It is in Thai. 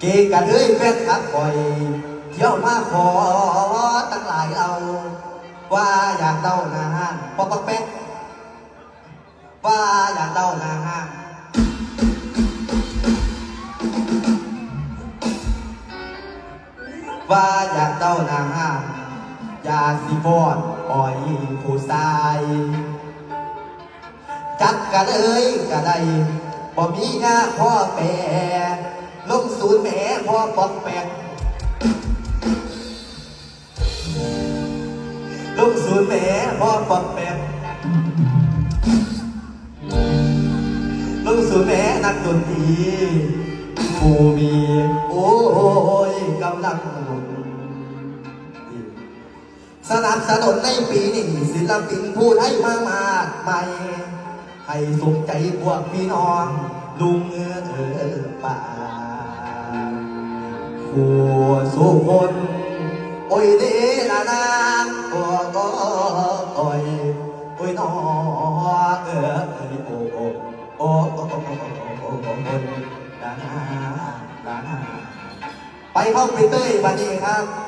เกกันเอ้ยแฟนคลับคอยเที่ยวมาขอตั้งหลายเราว่าอยากเต้านาห้านปอกปอกแป๊กว่าอยากเต้านาห้านว่าอยากเต้านาห้านอยากสิบอนอ่อยผู้ชายจักกันเอ้ยกันใดบ่มีงาพ่อแปร ลงศูนย์แหม่พ่อปอกแปลงศูนย์แหม่พ่อปอกแปลงศูนย์แหม่นักดนตรีผู้มีโอ้ยกำลังหนุนสนับสนุนในปีนี้ศิลปินผู้ไทยมากมากไปให้สมใจพวกพี่น้องลุงเออ ผู้สุคนโอ้ยเดละนางโอ้ก็โอ้ยโอ้ยน้อเออเอยโอ้โอ้โอ้โอ้โอ้โอ้โอ้โอ้โอ้ดานาดานาไปห้องไปเต้ยบันนี้ครับ